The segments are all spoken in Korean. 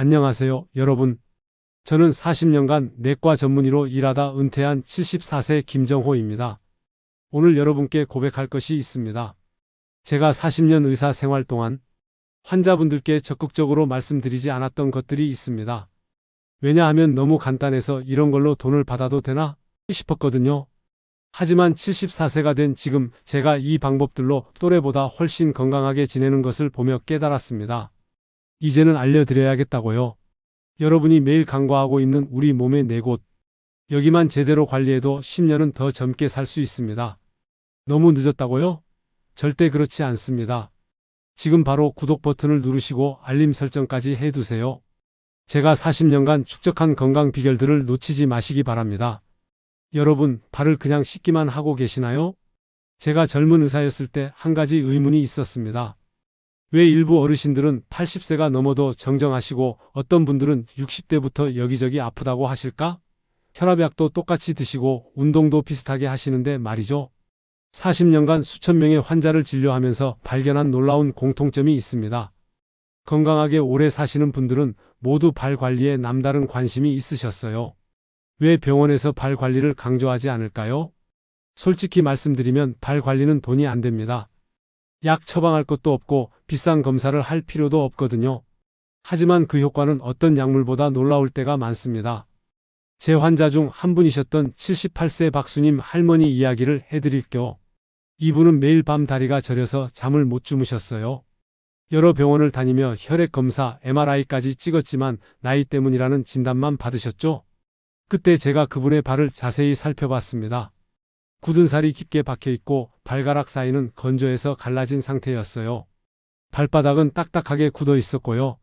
안녕하세요, 여러분. 저는 40년간 내과 전문의로 일하다 은퇴한 74세 김정호입니다. 오늘 여러분께 고백할 것이 있습니다. 제가 40년 의사 생활 동안 환자분들께 적극적으로 말씀드리지 않았던 것들이 있습니다. 왜냐하면 너무 간단해서 이런 걸로 돈을 받아도 되나 싶었거든요. 하지만 74세가 된 지금 제가 이 방법들로 또래보다 훨씬 건강하게 지내는 것을 보며 깨달았습니다. 이제는 알려드려야겠다고요. 여러분이 매일 간과하고 있는 우리 몸의 네 곳. 여기만 제대로 관리해도 10년은 더 젊게 살 수 있습니다. 너무 늦었다고요? 절대 그렇지 않습니다. 지금 바로 구독 버튼을 누르시고 알림 설정까지 해두세요. 제가 40년간 축적한 건강 비결들을 놓치지 마시기 바랍니다. 여러분, 발을 그냥 씻기만 하고 계시나요? 제가 젊은 의사였을 때 한 가지 의문이 있었습니다. 왜 일부 어르신들은 80세가 넘어도 정정하시고 어떤 분들은 60대부터 여기저기 아프다고 하실까? 혈압약도 똑같이 드시고 운동도 비슷하게 하시는데 말이죠. 40년간 수천 명의 환자를 진료하면서 발견한 놀라운 공통점이 있습니다. 건강하게 오래 사시는 분들은 모두 발 관리에 남다른 관심이 있으셨어요. 왜 병원에서 발 관리를 강조하지 않을까요? 솔직히 말씀드리면 발 관리는 돈이 안 됩니다. 약 처방할 것도 없고 비싼 검사를 할 필요도 없거든요. 하지만 그 효과는 어떤 약물보다 놀라울 때가 많습니다. 제 환자 중 한 분이셨던 78세 박수님 할머니 이야기를 해드릴게요. 이분은 매일 밤 다리가 저려서 잠을 못 주무셨어요. 여러 병원을 다니며 혈액 검사, MRI까지 찍었지만 나이 때문이라는 진단만 받으셨죠? 그때 제가 그분의 발을 자세히 살펴봤습니다. 굳은 살이 깊게 박혀 있고 발가락 사이는 건조해서 갈라진 상태였어요. 발바닥은 딱딱하게 굳어 있었고요.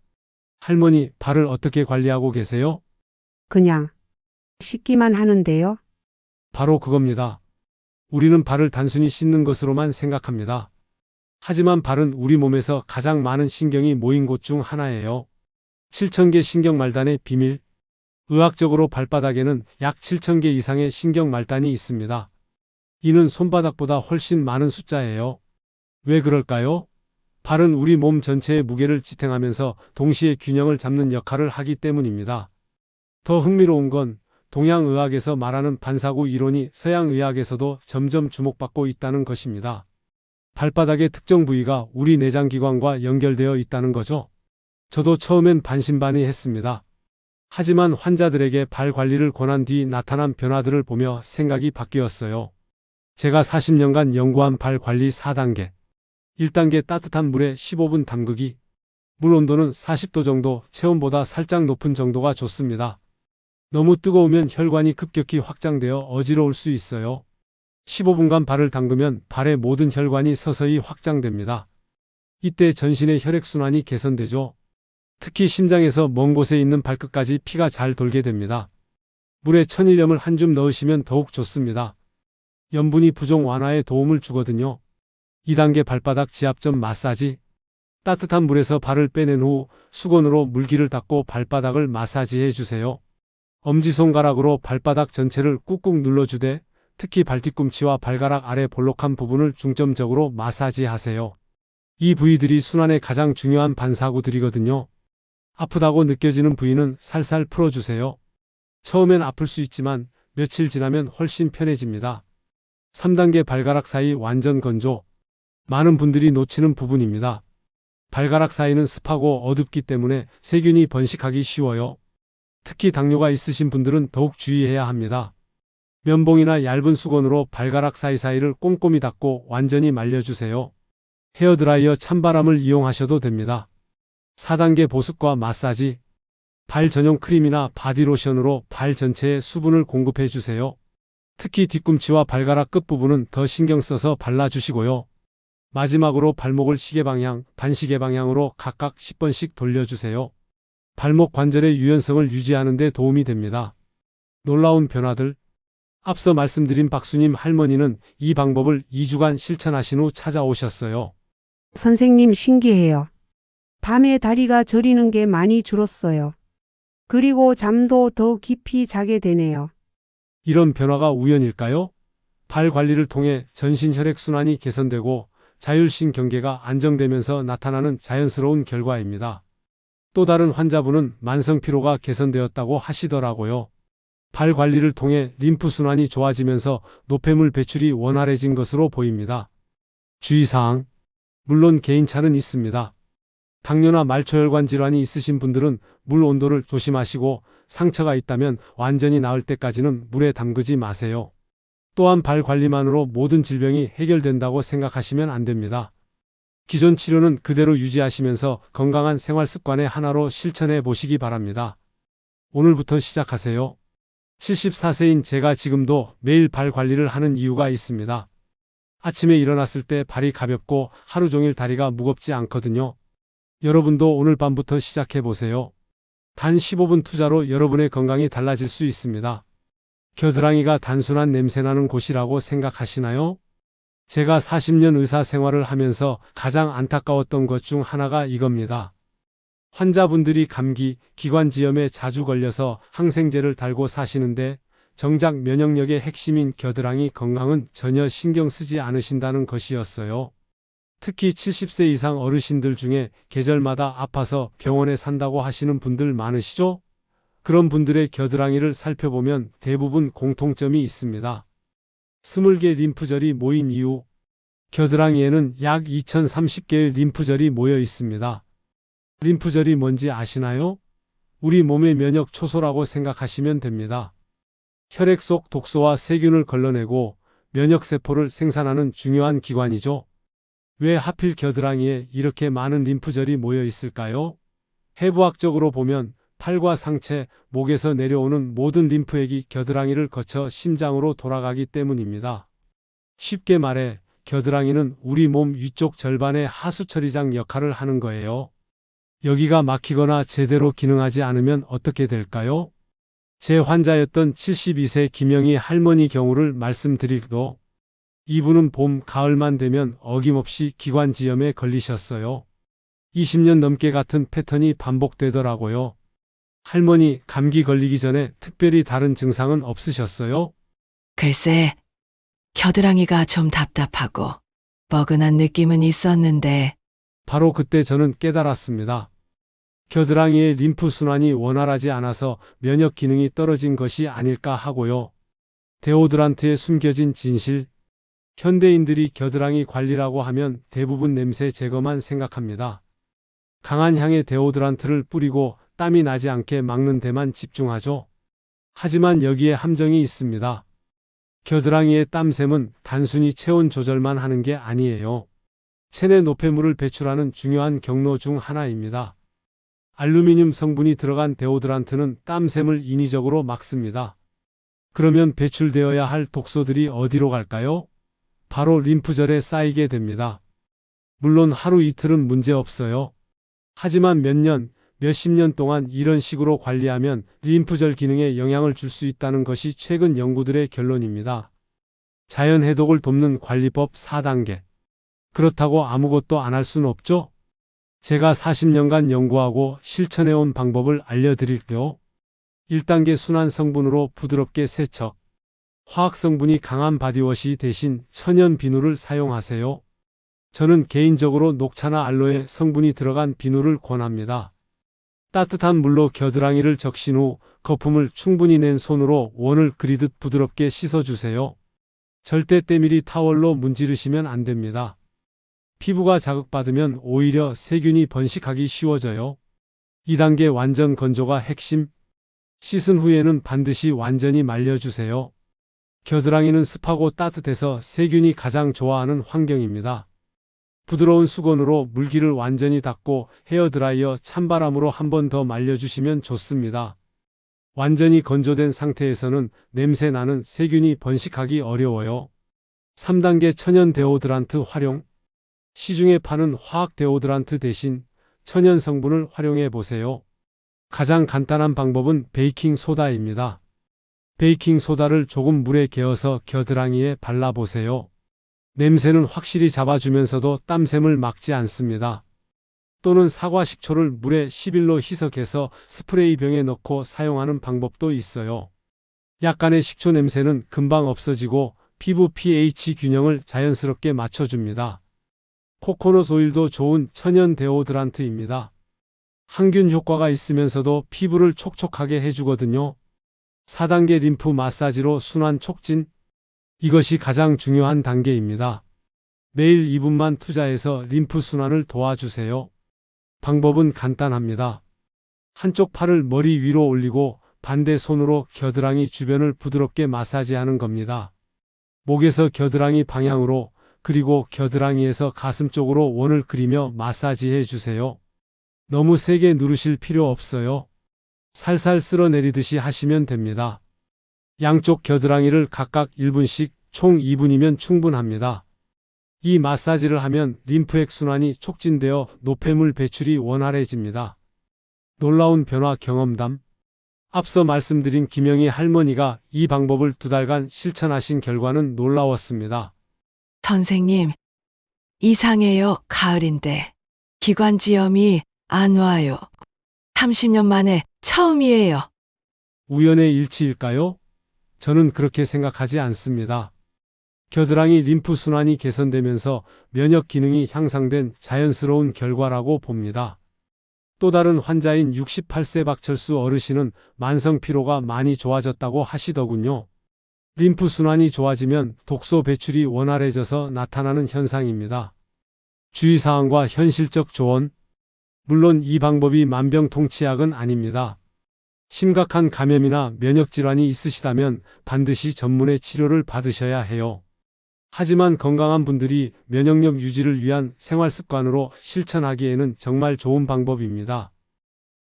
할머니, 발을 어떻게 관리하고 계세요? 그냥 씻기만 하는데요. 바로 그겁니다. 우리는 발을 단순히 씻는 것으로만 생각합니다. 하지만 발은 우리 몸에서 가장 많은 신경이 모인 곳 중 하나예요. 7,000개 신경 말단의 비밀. 의학적으로 발바닥에는 약 7,000개 이상의 신경 말단이 있습니다. 이는 손바닥보다 훨씬 많은 숫자예요. 왜 그럴까요? 발은 우리 몸 전체의 무게를 지탱하면서 동시에 균형을 잡는 역할을 하기 때문입니다. 더 흥미로운 건 동양의학에서 말하는 반사구 이론이 서양의학에서도 점점 주목받고 있다는 것입니다. 발바닥의 특정 부위가 우리 내장기관과 연결되어 있다는 거죠. 저도 처음엔 반신반의 했습니다. 하지만 환자들에게 발 관리를 권한 뒤 나타난 변화들을 보며 생각이 바뀌었어요. 제가 40년간 연구한 발 관리 4단계. 1단계 따뜻한 물에 15분 담그기. 물 온도는 40도 정도, 체온보다 살짝 높은 정도가 좋습니다. 너무 뜨거우면 혈관이 급격히 확장되어 어지러울 수 있어요. 15분간 발을 담그면 발의 모든 혈관이 서서히 확장됩니다. 이때 전신의 혈액순환이 개선되죠. 특히 심장에서 먼 곳에 있는 발끝까지 피가 잘 돌게 됩니다. 물에 천일염을 한 줌 넣으시면 더욱 좋습니다. 염분이 부종 완화에 도움을 주거든요. 2단계 발바닥 지압점 마사지. 따뜻한 물에서 발을 빼낸 후 수건으로 물기를 닦고 발바닥을 마사지해 주세요. 엄지손가락으로 발바닥 전체를 꾹꾹 눌러주되 특히 발뒤꿈치와 발가락 아래 볼록한 부분을 중점적으로 마사지하세요. 이 부위들이 순환의 가장 중요한 반사구들이거든요. 아프다고 느껴지는 부위는 살살 풀어주세요. 처음엔 아플 수 있지만 며칠 지나면 훨씬 편해집니다. 3단계 발가락 사이 완전 건조. 많은 분들이 놓치는 부분입니다. 발가락 사이는 습하고 어둡기 때문에 세균이 번식하기 쉬워요. 특히 당뇨가 있으신 분들은 더욱 주의해야 합니다. 면봉이나 얇은 수건으로 발가락 사이사이를 꼼꼼히 닦고 완전히 말려주세요. 헤어드라이어 찬바람을 이용하셔도 됩니다. 4단계 보습과 마사지. 발 전용 크림이나 바디로션으로 발 전체에 수분을 공급해 주세요. 특히 뒤꿈치와 발가락 끝부분은 더 신경 써서 발라주시고요. 마지막으로 발목을 시계 방향, 반시계 방향으로 각각 10번씩 돌려주세요. 발목 관절의 유연성을 유지하는 데 도움이 됩니다. 놀라운 변화들. 앞서 말씀드린 박수님 할머니는 이 방법을 2주간 실천하신 후 찾아오셨어요. 선생님 신기해요. 밤에 다리가 저리는 게 많이 줄었어요. 그리고 잠도 더 깊이 자게 되네요. 이런 변화가 우연일까요? 발 관리를 통해 전신 혈액순환이 개선되고 자율신 경계가 안정되면서 나타나는 자연스러운 결과입니다. 또 다른 환자분은 만성 피로가 개선되었다고 하시더라고요. 발 관리를 통해 림프 순환이 좋아지면서 노폐물 배출이 원활해진 것으로 보입니다. 주의사항. 물론 개인차는 있습니다. 당뇨나 말초혈관 질환이 있으신 분들은 물 온도를 조심하시고 상처가 있다면 완전히 나을 때까지는 물에 담그지 마세요. 또한 발 관리만으로 모든 질병이 해결된다고 생각하시면 안 됩니다. 기존 치료는 그대로 유지하시면서 건강한 생활 습관의 하나로 실천해 보시기 바랍니다. 오늘부터 시작하세요. 74세인 제가 지금도 매일 발 관리를 하는 이유가 있습니다. 아침에 일어났을 때 발이 가볍고 하루 종일 다리가 무겁지 않거든요. 여러분도 오늘 밤부터 시작해 보세요. 단 15분 투자로 여러분의 건강이 달라질 수 있습니다. 겨드랑이가 단순한 냄새나는 곳이라고 생각하시나요? 제가 40년 의사 생활을 하면서 가장 안타까웠던 것 중 하나가 이겁니다. 환자분들이 감기, 기관지염에 자주 걸려서 항생제를 달고 사시는데 정작 면역력의 핵심인 겨드랑이 건강은 전혀 신경 쓰지 않으신다는 것이었어요. 특히 70세 이상 어르신들 중에 계절마다 아파서 병원에 산다고 하시는 분들 많으시죠? 그런 분들의 겨드랑이를 살펴보면 대부분 공통점이 있습니다. 스물개 림프절이 모인 이유, 겨드랑이에는 약 2030개의 림프절이 모여 있습니다. 림프절이 뭔지 아시나요? 우리 몸의 면역 초소라고 생각하시면 됩니다. 혈액 속 독소와 세균을 걸러내고 면역세포를 생산하는 중요한 기관이죠. 왜 하필 겨드랑이에 이렇게 많은 림프절이 모여 있을까요? 해부학적으로 보면 팔과 상체, 목에서 내려오는 모든 림프액이 겨드랑이를 거쳐 심장으로 돌아가기 때문입니다. 쉽게 말해 겨드랑이는 우리 몸 위쪽 절반의 하수처리장 역할을 하는 거예요. 여기가 막히거나 제대로 기능하지 않으면 어떻게 될까요? 제 환자였던 72세 김영희 할머니 경우를 말씀드릴고 이분은 봄, 가을만 되면 어김없이 기관지염에 걸리셨어요. 20년 넘게 같은 패턴이 반복되더라고요. 할머니, 감기 걸리기 전에 특별히 다른 증상은 없으셨어요? 글쎄, 겨드랑이가 좀 답답하고 뻐근한 느낌은 있었는데 바로 그때 저는 깨달았습니다. 겨드랑이의 림프 순환이 원활하지 않아서 면역 기능이 떨어진 것이 아닐까 하고요. 데오드란트에 숨겨진 진실. 현대인들이 겨드랑이 관리라고 하면 대부분 냄새 제거만 생각합니다. 강한 향의 데오드란트를 뿌리고 땀이 나지 않게 막는 데만 집중하죠. 하지만 여기에 함정이 있습니다. 겨드랑이의 땀샘은 단순히 체온 조절만 하는 게 아니에요. 체내 노폐물을 배출하는 중요한 경로 중 하나입니다. 알루미늄 성분이 들어간 데오드란트는 땀샘을 인위적으로 막습니다. 그러면 배출되어야 할 독소들이 어디로 갈까요? 바로 림프절에 쌓이게 됩니다. 물론 하루 이틀은 문제 없어요. 하지만 몇 년, 몇십 년 동안 이런 식으로 관리하면 림프절 기능에 영향을 줄 수 있다는 것이 최근 연구들의 결론입니다. 자연 해독을 돕는 관리법 4단계. 그렇다고 아무것도 안 할 수는 없죠? 제가 40년간 연구하고 실천해온 방법을 알려드릴게요. 1단계 순환 성분으로 부드럽게 세척. 화학 성분이 강한 바디워시 대신 천연 비누를 사용하세요. 저는 개인적으로 녹차나 알로에 성분이 들어간 비누를 권합니다. 따뜻한 물로 겨드랑이를 적신 후 거품을 충분히 낸 손으로 원을 그리듯 부드럽게 씻어주세요. 절대 때밀이 타월로 문지르시면 안 됩니다. 피부가 자극받으면 오히려 세균이 번식하기 쉬워져요. 2단계 완전 건조가 핵심. 씻은 후에는 반드시 완전히 말려주세요. 겨드랑이는 습하고 따뜻해서 세균이 가장 좋아하는 환경입니다. 부드러운 수건으로 물기를 완전히 닦고 헤어드라이어 찬바람으로 한 번 더 말려주시면 좋습니다. 완전히 건조된 상태에서는 냄새 나는 세균이 번식하기 어려워요. 3단계 천연 데오드란트 활용. 시중에 파는 화학 데오드란트 대신 천연 성분을 활용해 보세요. 가장 간단한 방법은 베이킹 소다입니다. 베이킹 소다를 조금 물에 개어서 겨드랑이에 발라보세요. 냄새는 확실히 잡아주면서도 땀샘을 막지 않습니다. 또는 사과 식초를 물에 10일로 희석해서 스프레이 병에 넣고 사용하는 방법도 있어요. 약간의 식초 냄새는 금방 없어지고 피부 pH 균형을 자연스럽게 맞춰줍니다. 코코넛 오일도 좋은 천연 데오드란트입니다. 항균 효과가 있으면서도 피부를 촉촉하게 해주거든요. 4단계 림프 마사지로 순환 촉진. 이것이 가장 중요한 단계입니다. 매일 2분만 투자해서 림프 순환을 도와주세요. 방법은 간단합니다. 한쪽 팔을 머리 위로 올리고 반대 손으로 겨드랑이 주변을 부드럽게 마사지하는 겁니다. 목에서 겨드랑이 방향으로 그리고 겨드랑이에서 가슴 쪽으로 원을 그리며 마사지해 주세요. 너무 세게 누르실 필요 없어요. 살살 쓸어내리듯이 하시면 됩니다. 양쪽 겨드랑이를 각각 1분씩 총 2분이면 충분합니다. 이 마사지를 하면 림프액 순환이 촉진되어 노폐물 배출이 원활해집니다. 놀라운 변화 경험담. 앞서 말씀드린 김영희 할머니가 이 방법을 두 달간 실천하신 결과는 놀라웠습니다. 선생님, 이상해요. 가을인데. 기관지염이 안 와요. 30년 만에 처음이에요. 우연의 일치일까요? 저는 그렇게 생각하지 않습니다. 겨드랑이 림프 순환이 개선되면서 면역 기능이 향상된 자연스러운 결과라고 봅니다. 또 다른 환자인 68세 박철수 어르신은 만성 피로가 많이 좋아졌다고 하시더군요. 림프 순환이 좋아지면 독소 배출이 원활해져서 나타나는 현상입니다. 주의사항과 현실적 조언. 물론 이 방법이 만병통치약은 아닙니다. 심각한 감염이나 면역질환이 있으시다면 반드시 전문의 치료를 받으셔야 해요. 하지만 건강한 분들이 면역력 유지를 위한 생활 습관으로 실천하기에는 정말 좋은 방법입니다.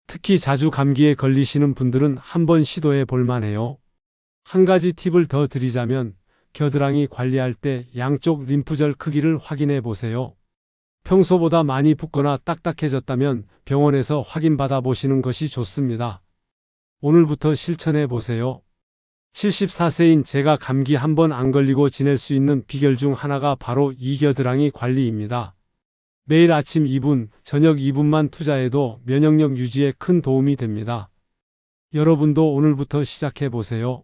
특히 자주 감기에 걸리시는 분들은 한번 시도해 볼 만해요. 한 가지 팁을 더 드리자면 겨드랑이 관리할 때 양쪽 림프절 크기를 확인해 보세요. 평소보다 많이 붓거나 딱딱해졌다면 병원에서 확인받아 보시는 것이 좋습니다. 오늘부터 실천해 보세요. 74세인 제가 감기 한 번 안 걸리고 지낼 수 있는 비결 중 하나가 바로 이 겨드랑이 관리입니다. 매일 아침 2분, 저녁 2분만 투자해도 면역력 유지에 큰 도움이 됩니다. 여러분도 오늘부터 시작해 보세요.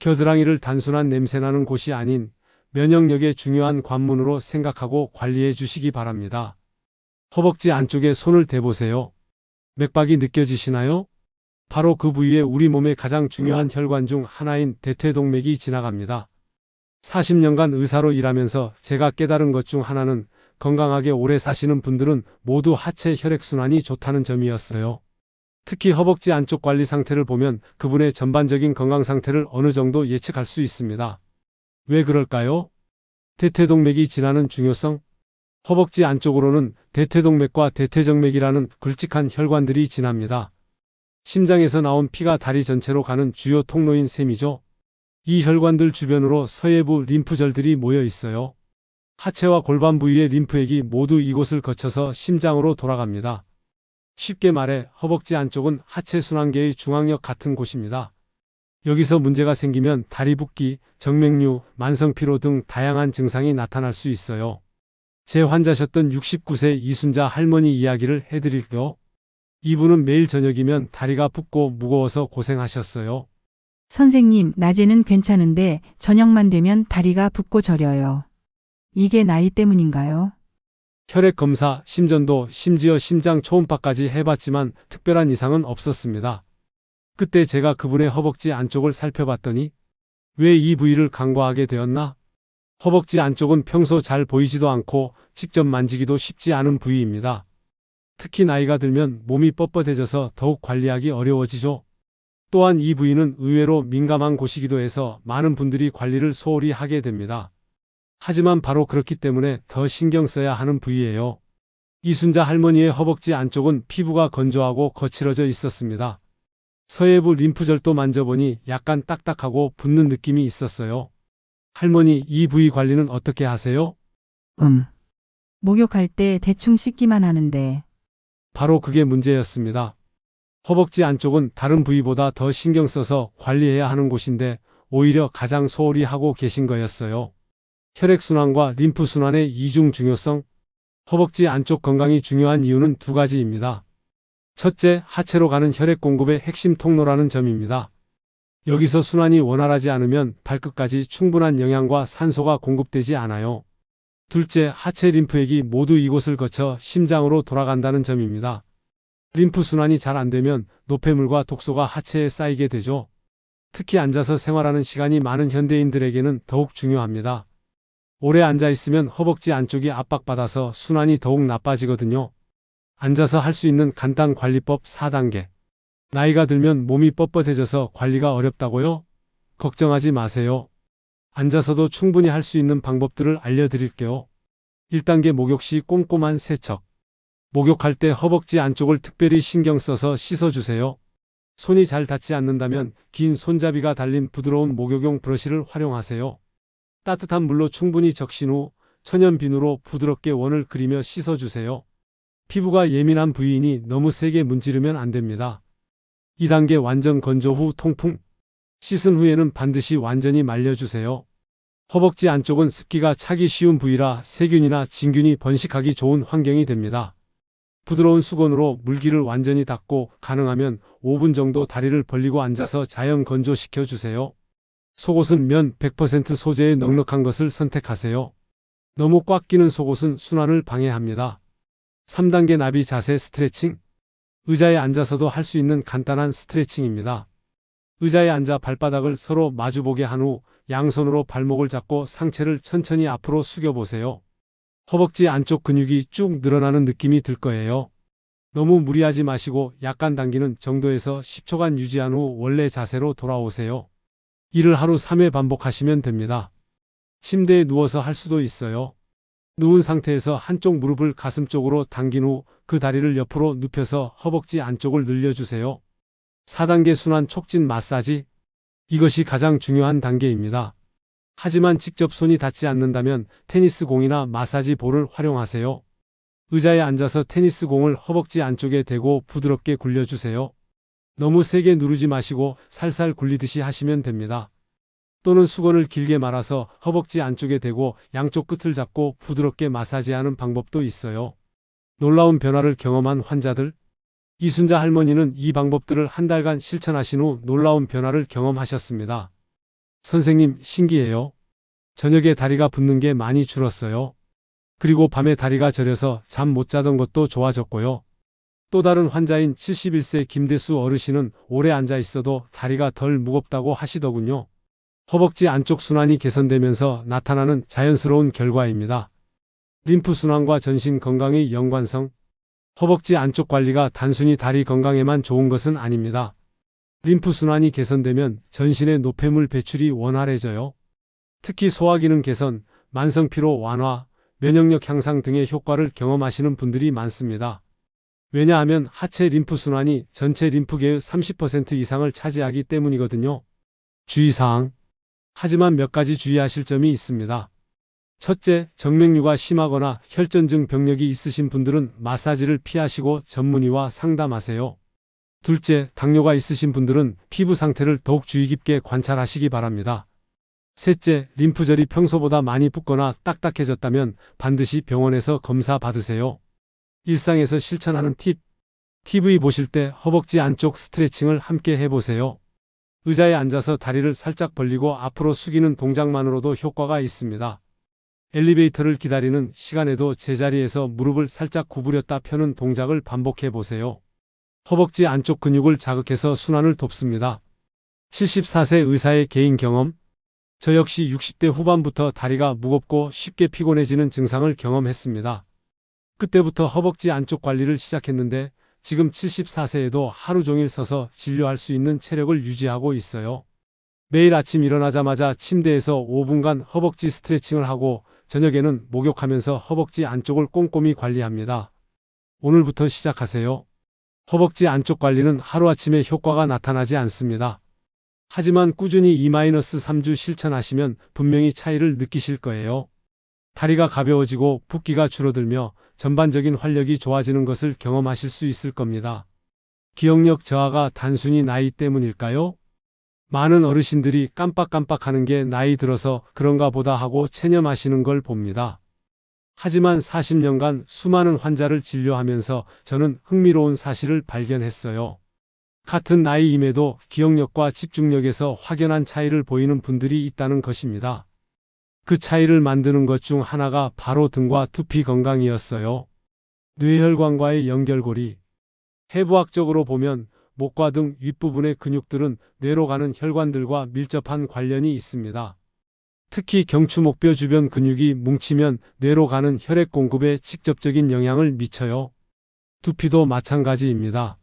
겨드랑이를 단순한 냄새나는 곳이 아닌 면역력의 중요한 관문으로 생각하고 관리해 주시기 바랍니다. 허벅지 안쪽에 손을 대보세요. 맥박이 느껴지시나요? 바로 그 부위에 우리 몸의 가장 중요한 혈관 중 하나인 대퇴동맥이 지나갑니다. 40년간 의사로 일하면서 제가 깨달은 것 중 하나는 건강하게 오래 사시는 분들은 모두 하체 혈액순환이 좋다는 점이었어요. 특히 허벅지 안쪽 관리 상태를 보면 그분의 전반적인 건강 상태를 어느 정도 예측할 수 있습니다. 왜 그럴까요? 대퇴동맥이 지나는 중요성? 허벅지 안쪽으로는 대퇴동맥과 대퇴정맥이라는 굵직한 혈관들이 지납니다. 심장에서 나온 피가 다리 전체로 가는 주요 통로인 셈이죠. 이 혈관들 주변으로 서해부 림프절들이 모여 있어요. 하체와 골반 부위의 림프액이 모두 이곳을 거쳐서 심장으로 돌아갑니다. 쉽게 말해 허벅지 안쪽은 하체 순환계의 중앙역 같은 곳입니다. 여기서 문제가 생기면 다리 붓기, 정맥류, 만성피로 등 다양한 증상이 나타날 수 있어요. 제 환자셨던 69세 이순자 할머니 이야기를 해드릴게요. 이분은 매일 저녁이면 다리가 붓고 무거워서 고생하셨어요. 선생님, 낮에는 괜찮은데 저녁만 되면 다리가 붓고 저려요. 이게 나이 때문인가요? 혈액 검사, 심전도, 심지어 심장 초음파까지 해봤지만 특별한 이상은 없었습니다. 그때 제가 그분의 허벅지 안쪽을 살펴봤더니 왜 이 부위를 간과하게 되었나? 허벅지 안쪽은 평소 잘 보이지도 않고 직접 만지기도 쉽지 않은 부위입니다. 특히 나이가 들면 몸이 뻣뻣해져서 더욱 관리하기 어려워지죠. 또한 이 부위는 의외로 민감한 곳이기도 해서 많은 분들이 관리를 소홀히 하게 됩니다. 하지만 바로 그렇기 때문에 더 신경 써야 하는 부위예요. 이순자 할머니의 허벅지 안쪽은 피부가 건조하고 거칠어져 있었습니다. 서해부 림프절도 만져보니 약간 딱딱하고 붓는 느낌이 있었어요. 할머니, 이 부위 관리는 어떻게 하세요? 음. 목욕할 때 대충 씻기만 하는데 바로 그게 문제였습니다. 허벅지 안쪽은 다른 부위보다 더 신경 써서 관리해야 하는 곳인데 오히려 가장 소홀히 하고 계신 거였어요. 혈액순환과 림프순환의 이중 중요성, 허벅지 안쪽 건강이 중요한 이유는 두 가지입니다. 첫째, 하체로 가는 혈액 공급의 핵심 통로라는 점입니다. 여기서 순환이 원활하지 않으면 발끝까지 충분한 영양과 산소가 공급되지 않아요. 둘째, 하체 림프액이 모두 이곳을 거쳐 심장으로 돌아간다는 점입니다. 림프 순환이 잘 안 되면 노폐물과 독소가 하체에 쌓이게 되죠. 특히 앉아서 생활하는 시간이 많은 현대인들에게는 더욱 중요합니다. 오래 앉아 있으면 허벅지 안쪽이 압박받아서 순환이 더욱 나빠지거든요. 앉아서 할 수 있는 간단 관리법 4단계. 나이가 들면 몸이 뻣뻣해져서 관리가 어렵다고요? 걱정하지 마세요. 앉아서도 충분히 할 수 있는 방법들을 알려드릴게요. 1단계 목욕 시 꼼꼼한 세척. 목욕할 때 허벅지 안쪽을 특별히 신경 써서 씻어주세요. 손이 잘 닿지 않는다면 긴 손잡이가 달린 부드러운 목욕용 브러쉬를 활용하세요. 따뜻한 물로 충분히 적신 후 천연 비누로 부드럽게 원을 그리며 씻어주세요. 피부가 예민한 부위이니 너무 세게 문지르면 안 됩니다. 2단계 완전 건조 후 통풍. 씻은 후에는 반드시 완전히 말려주세요. 허벅지 안쪽은 습기가 차기 쉬운 부위라 세균이나 진균이 번식하기 좋은 환경이 됩니다. 부드러운 수건으로 물기를 완전히 닦고 가능하면 5분 정도 다리를 벌리고 앉아서 자연 건조시켜 주세요. 속옷은 면 100% 소재의 넉넉한 것을 선택하세요. 너무 꽉 끼는 속옷은 순환을 방해합니다. 3단계 나비 자세 스트레칭. 의자에 앉아서도 할 수 있는 간단한 스트레칭입니다. 의자에 앉아 발바닥을 서로 마주보게 한 후 양손으로 발목을 잡고 상체를 천천히 앞으로 숙여보세요. 허벅지 안쪽 근육이 쭉 늘어나는 느낌이 들 거예요. 너무 무리하지 마시고 약간 당기는 정도에서 10초간 유지한 후 원래 자세로 돌아오세요. 이를 하루 3회 반복하시면 됩니다. 침대에 누워서 할 수도 있어요. 누운 상태에서 한쪽 무릎을 가슴 쪽으로 당긴 후 그 다리를 옆으로 눕혀서 허벅지 안쪽을 늘려주세요. 4단계 순환 촉진 마사지. 이것이 가장 중요한 단계입니다. 하지만 직접 손이 닿지 않는다면 테니스 공이나 마사지 볼을 활용하세요. 의자에 앉아서 테니스 공을 허벅지 안쪽에 대고 부드럽게 굴려주세요. 너무 세게 누르지 마시고 살살 굴리듯이 하시면 됩니다. 또는 수건을 길게 말아서 허벅지 안쪽에 대고 양쪽 끝을 잡고 부드럽게 마사지하는 방법도 있어요. 놀라운 변화를 경험한 환자들, 이순자 할머니는 이 방법들을 한 달간 실천하신 후 놀라운 변화를 경험하셨습니다. 선생님, 신기해요. 저녁에 다리가 붓는 게 많이 줄었어요. 그리고 밤에 다리가 저려서 잠 못 자던 것도 좋아졌고요. 또 다른 환자인 71세 김대수 어르신은 오래 앉아 있어도 다리가 덜 무겁다고 하시더군요. 허벅지 안쪽 순환이 개선되면서 나타나는 자연스러운 결과입니다. 림프 순환과 전신 건강의 연관성. 허벅지 안쪽 관리가 단순히 다리 건강에만 좋은 것은 아닙니다. 림프 순환이 개선되면 전신의 노폐물 배출이 원활해져요. 특히 소화기능 개선, 만성 피로 완화, 면역력 향상 등의 효과를 경험하시는 분들이 많습니다. 왜냐하면 하체 림프 순환이 전체 림프계의 30% 이상을 차지하기 때문이거든요. 주의사항. 하지만 몇 가지 주의하실 점이 있습니다. 첫째, 정맥류가 심하거나 혈전증 병력이 있으신 분들은 마사지를 피하시고 전문의와 상담하세요. 둘째, 당뇨가 있으신 분들은 피부 상태를 더욱 주의 깊게 관찰하시기 바랍니다. 셋째, 림프절이 평소보다 많이 붓거나 딱딱해졌다면 반드시 병원에서 검사 받으세요. 일상에서 실천하는 팁. TV 보실 때 허벅지 안쪽 스트레칭을 함께 해보세요. 의자에 앉아서 다리를 살짝 벌리고 앞으로 숙이는 동작만으로도 효과가 있습니다. 엘리베이터를 기다리는 시간에도 제자리에서 무릎을 살짝 구부렸다 펴는 동작을 반복해 보세요. 허벅지 안쪽 근육을 자극해서 순환을 돕습니다. 74세 의사의 개인 경험. 저 역시 60대 후반부터 다리가 무겁고 쉽게 피곤해지는 증상을 경험했습니다. 그때부터 허벅지 안쪽 관리를 시작했는데 지금 74세에도 하루 종일 서서 진료할 수 있는 체력을 유지하고 있어요. 매일 아침 일어나자마자 침대에서 5분간 허벅지 스트레칭을 하고 저녁에는 목욕하면서 허벅지 안쪽을 꼼꼼히 관리합니다. 오늘부터 시작하세요. 허벅지 안쪽 관리는 하루아침에 효과가 나타나지 않습니다. 하지만 꾸준히 2-3주 실천하시면 분명히 차이를 느끼실 거예요. 다리가 가벼워지고 붓기가 줄어들며 전반적인 활력이 좋아지는 것을 경험하실 수 있을 겁니다. 기억력 저하가 단순히 나이 때문일까요? 많은 어르신들이 깜빡깜빡 하는 게 나이 들어서 그런가 보다 하고 체념하시는 걸 봅니다. 하지만 40년간 수많은 환자를 진료하면서 저는 흥미로운 사실을 발견했어요. 같은 나이임에도 기억력과 집중력에서 확연한 차이를 보이는 분들이 있다는 것입니다. 그 차이를 만드는 것 중 하나가 바로 등과 두피 건강이었어요. 뇌혈관과의 연결고리. 해부학적으로 보면 목과 등 윗부분의 근육들은 뇌로 가는 혈관들과 밀접한 관련이 있습니다. 특히 경추목뼈 주변 근육이 뭉치면 뇌로 가는 혈액 공급에 직접적인 영향을 미쳐요. 두피도 마찬가지입니다.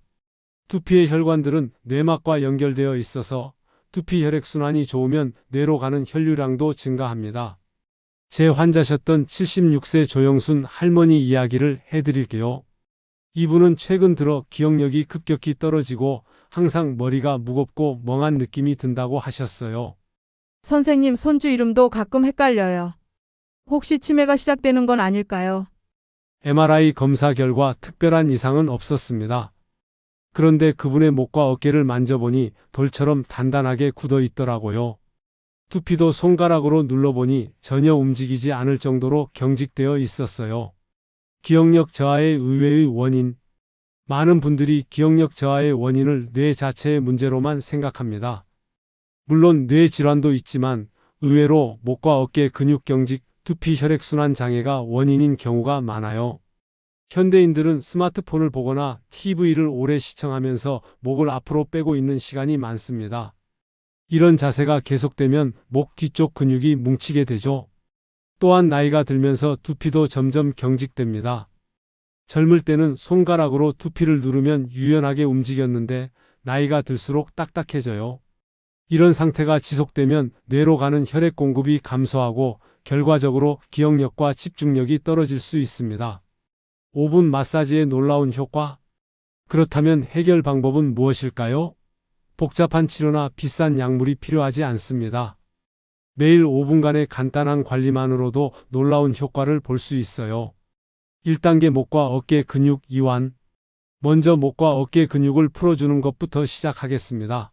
두피의 혈관들은 뇌막과 연결되어 있어서 두피 혈액순환이 좋으면 뇌로 가는 혈류량도 증가합니다. 제 환자셨던 76세 조영순 할머니 이야기를 해드릴게요. 이분은 최근 들어 기억력이 급격히 떨어지고 항상 머리가 무겁고 멍한 느낌이 든다고 하셨어요. 선생님 손주 이름도 가끔 헷갈려요. 혹시 치매가 시작되는 건 아닐까요? MRI 검사 결과 특별한 이상은 없었습니다. 그런데 그분의 목과 어깨를 만져보니 돌처럼 단단하게 굳어 있더라고요. 두피도 손가락으로 눌러보니 전혀 움직이지 않을 정도로 경직되어 있었어요. 기억력 저하의 의외의 원인. 많은 분들이 기억력 저하의 원인을 뇌 자체의 문제로만 생각합니다. 물론 뇌 질환도 있지만 의외로 목과 어깨 근육 경직, 두피 혈액순환 장애가 원인인 경우가 많아요. 현대인들은 스마트폰을 보거나 TV를 오래 시청하면서 목을 앞으로 빼고 있는 시간이 많습니다. 이런 자세가 계속되면 목 뒤쪽 근육이 뭉치게 되죠. 또한 나이가 들면서 두피도 점점 경직됩니다. 젊을 때는 손가락으로 두피를 누르면 유연하게 움직였는데 나이가 들수록 딱딱해져요. 이런 상태가 지속되면 뇌로 가는 혈액 공급이 감소하고 결과적으로 기억력과 집중력이 떨어질 수 있습니다. 5분 마사지의 놀라운 효과? 그렇다면 해결 방법은 무엇일까요? 복잡한 치료나 비싼 약물이 필요하지 않습니다. 매일 5분간의 간단한 관리만으로도 놀라운 효과를 볼 수 있어요. 1단계 목과 어깨 근육 이완. 먼저 목과 어깨 근육을 풀어주는 것부터 시작하겠습니다.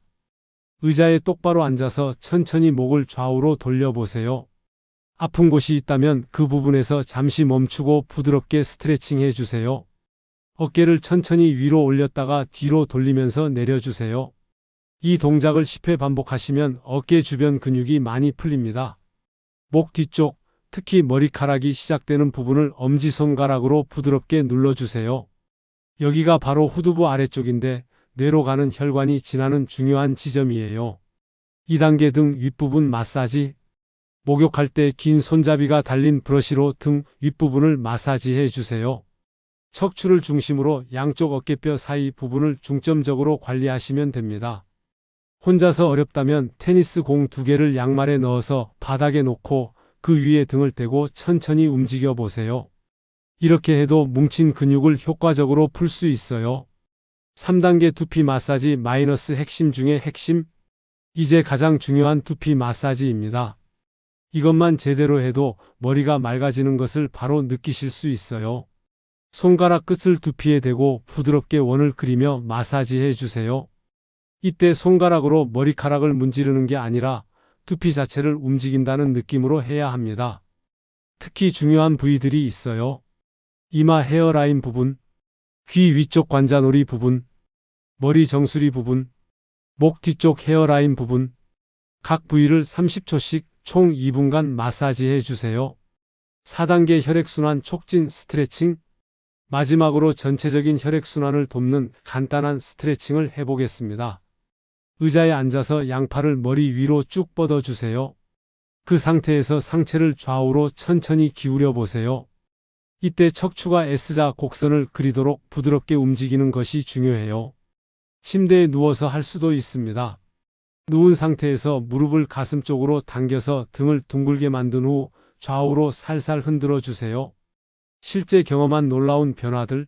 의자에 똑바로 앉아서 천천히 목을 좌우로 돌려보세요. 아픈 곳이 있다면 그 부분에서 잠시 멈추고 부드럽게 스트레칭 해주세요. 어깨를 천천히 위로 올렸다가 뒤로 돌리면서 내려주세요. 이 동작을 10회 반복하시면 어깨 주변 근육이 많이 풀립니다. 목 뒤쪽, 특히 머리카락이 시작되는 부분을 엄지손가락으로 부드럽게 눌러주세요. 여기가 바로 후두부 아래쪽인데 뇌로 가는 혈관이 지나는 중요한 지점이에요. 2단계 등 윗부분 마사지. 목욕할 때 긴 손잡이가 달린 브러쉬로 등 윗부분을 마사지해 주세요. 척추를 중심으로 양쪽 어깨뼈 사이 부분을 중점적으로 관리하시면 됩니다. 혼자서 어렵다면 테니스 공 두 개를 양말에 넣어서 바닥에 놓고 그 위에 등을 대고 천천히 움직여 보세요. 이렇게 해도 뭉친 근육을 효과적으로 풀 수 있어요. 3단계 두피 마사지 마이너스 핵심 중의 핵심. 이제 가장 중요한 두피 마사지입니다. 이것만 제대로 해도 머리가 맑아지는 것을 바로 느끼실 수 있어요. 손가락 끝을 두피에 대고 부드럽게 원을 그리며 마사지해 주세요. 이때 손가락으로 머리카락을 문지르는 게 아니라 두피 자체를 움직인다는 느낌으로 해야 합니다. 특히 중요한 부위들이 있어요. 이마 헤어라인 부분, 귀 위쪽 관자놀이 부분, 머리 정수리 부분, 목 뒤쪽 헤어라인 부분, 각 부위를 30초씩 총 2분간 마사지 해 주세요. 4단계 혈액순환 촉진 스트레칭. 마지막으로 전체적인 혈액순환을 돕는 간단한 스트레칭을 해보겠습니다. 의자에 앉아서 양팔을 머리 위로 쭉 뻗어 주세요. 그 상태에서 상체를 좌우로 천천히 기울여 보세요. 이때 척추가 S자 곡선을 그리도록 부드럽게 움직이는 것이 중요해요. 침대에 누워서 할 수도 있습니다. 누운 상태에서 무릎을 가슴 쪽으로 당겨서 등을 둥글게 만든 후 좌우로 살살 흔들어 주세요. 실제 경험한 놀라운 변화들.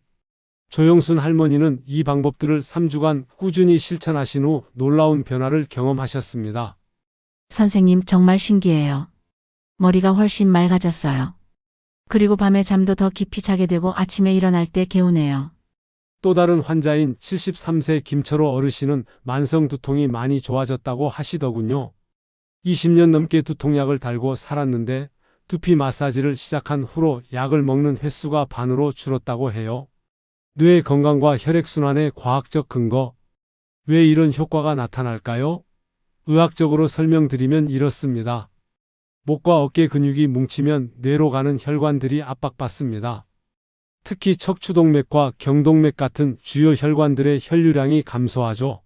조영순 할머니는 이 방법들을 3주간 꾸준히 실천하신 후 놀라운 변화를 경험하셨습니다. 선생님 정말 신기해요. 머리가 훨씬 맑아졌어요. 그리고 밤에 잠도 더 깊이 자게 되고 아침에 일어날 때 개운해요. 또 다른 환자인 73세 김철호 어르신은 만성 두통이 많이 좋아졌다고 하시더군요. 20년 넘게 두통약을 달고 살았는데 두피 마사지를 시작한 후로 약을 먹는 횟수가 반으로 줄었다고 해요. 뇌 건강과 혈액순환의 과학적 근거. 왜 이런 효과가 나타날까요? 의학적으로 설명드리면 이렇습니다. 목과 어깨 근육이 뭉치면 뇌로 가는 혈관들이 압박받습니다. 특히 척추동맥과 경동맥 같은 주요 혈관들의 혈류량이 감소하죠.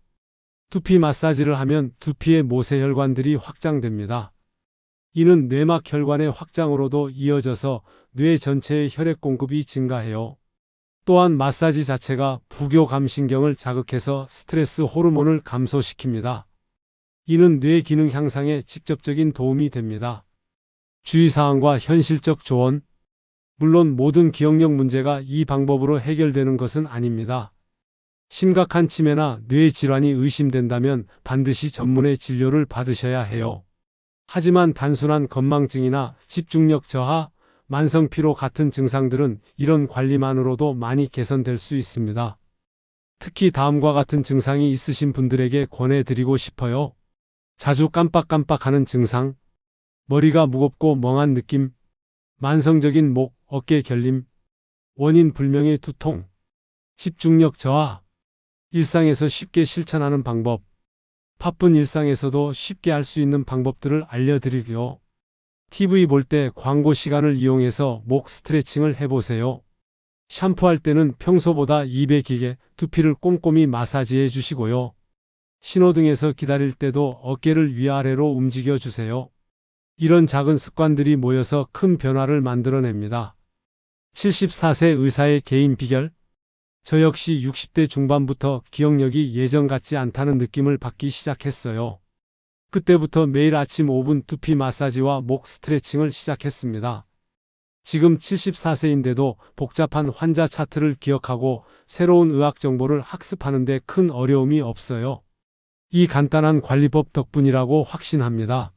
두피 마사지를 하면 두피의 모세혈관들이 확장됩니다. 이는 뇌막 혈관의 확장으로도 이어져서 뇌 전체의 혈액 공급이 증가해요. 또한 마사지 자체가 부교감신경을 자극해서 스트레스 호르몬을 감소시킵니다. 이는 뇌 기능 향상에 직접적인 도움이 됩니다. 주의사항과 현실적 조언. 물론 모든 기억력 문제가 이 방법으로 해결되는 것은 아닙니다. 심각한 치매나 뇌 질환이 의심된다면 반드시 전문의 진료를 받으셔야 해요. 하지만 단순한 건망증이나 집중력 저하, 만성 피로 같은 증상들은 이런 관리만으로도 많이 개선될 수 있습니다. 특히 다음과 같은 증상이 있으신 분들에게 권해드리고 싶어요. 자주 깜빡깜빡하는 증상, 머리가 무겁고 멍한 느낌, 만성적인 목, 어깨 결림, 원인 불명의 두통, 집중력 저하, 일상에서 쉽게 실천하는 방법, 바쁜 일상에서도 쉽게 할 수 있는 방법들을 알려드리고요. TV 볼 때 광고 시간을 이용해서 목 스트레칭을 해보세요. 샴푸할 때는 평소보다 입에 기게 두피를 꼼꼼히 마사지해 주시고요. 신호등에서 기다릴 때도 어깨를 위아래로 움직여 주세요. 이런 작은 습관들이 모여서 큰 변화를 만들어냅니다. 74세 의사의 개인 비결? 저 역시 60대 중반부터 기억력이 예전 같지 않다는 느낌을 받기 시작했어요. 그때부터 매일 아침 5분 두피 마사지와 목 스트레칭을 시작했습니다. 지금 74세인데도 복잡한 환자 차트를 기억하고 새로운 의학 정보를 학습하는데 큰 어려움이 없어요. 이 간단한 관리법 덕분이라고 확신합니다.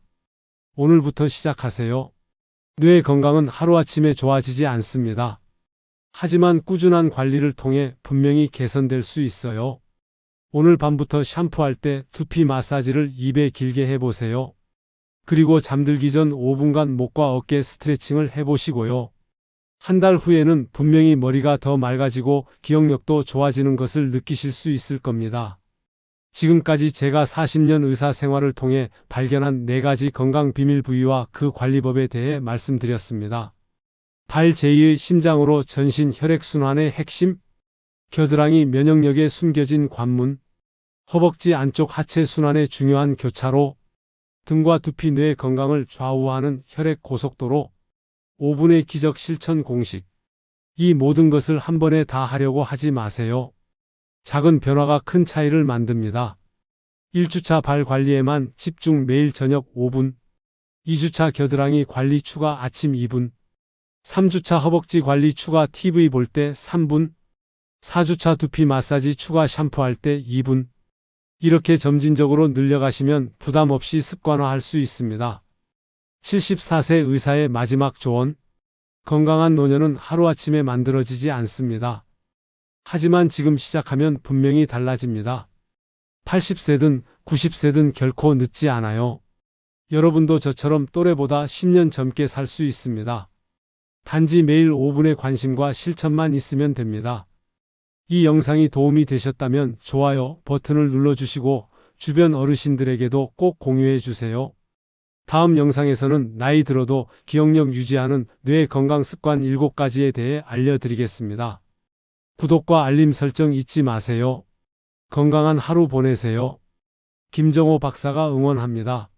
오늘부터 시작하세요. 뇌 건강은 하루아침에 좋아지지 않습니다. 하지만 꾸준한 관리를 통해 분명히 개선될 수 있어요. 오늘 밤부터 샴푸할 때 두피 마사지를 입에 길게 해보세요. 그리고 잠들기 전 5분간 목과 어깨 스트레칭을 해보시고요. 한 달 후에는 분명히 머리가 더 맑아지고 기억력도 좋아지는 것을 느끼실 수 있을 겁니다. 지금까지 제가 40년 의사 생활을 통해 발견한 4가지 건강 비밀 부위와 그 관리법에 대해 말씀드렸습니다. 발 제2의 심장으로 전신 혈액순환의 핵심, 겨드랑이 면역력에 숨겨진 관문, 허벅지 안쪽 하체 순환의 중요한 교차로, 등과 두피 뇌 건강을 좌우하는 혈액 고속도로, 5분의 기적 실천 공식. 이 모든 것을 한 번에 다 하려고 하지 마세요. 작은 변화가 큰 차이를 만듭니다. 1주차 발 관리에만 집중 매일 저녁 5분, 2주차 겨드랑이 관리 추가 아침 2분, 3주차 허벅지 관리 추가 TV 볼 때 3분, 4주차 두피 마사지 추가 샴푸할 때 2분. 이렇게 점진적으로 늘려가시면 부담 없이 습관화할 수 있습니다. 74세 의사의 마지막 조언. 건강한 노년은 하루아침에 만들어지지 않습니다. 하지만 지금 시작하면 분명히 달라집니다. 80세든 90세든 결코 늦지 않아요. 여러분도 저처럼 또래보다 10년 젊게 살 수 있습니다. 단지 매일 5분의 관심과 실천만 있으면 됩니다. 이 영상이 도움이 되셨다면 좋아요 버튼을 눌러주시고 주변 어르신들에게도 꼭 공유해 주세요. 다음 영상에서는 나이 들어도 기억력 유지하는 뇌 건강 습관 7가지에 대해 알려드리겠습니다. 구독과 알림 설정 잊지 마세요. 건강한 하루 보내세요. 김정호 박사가 응원합니다.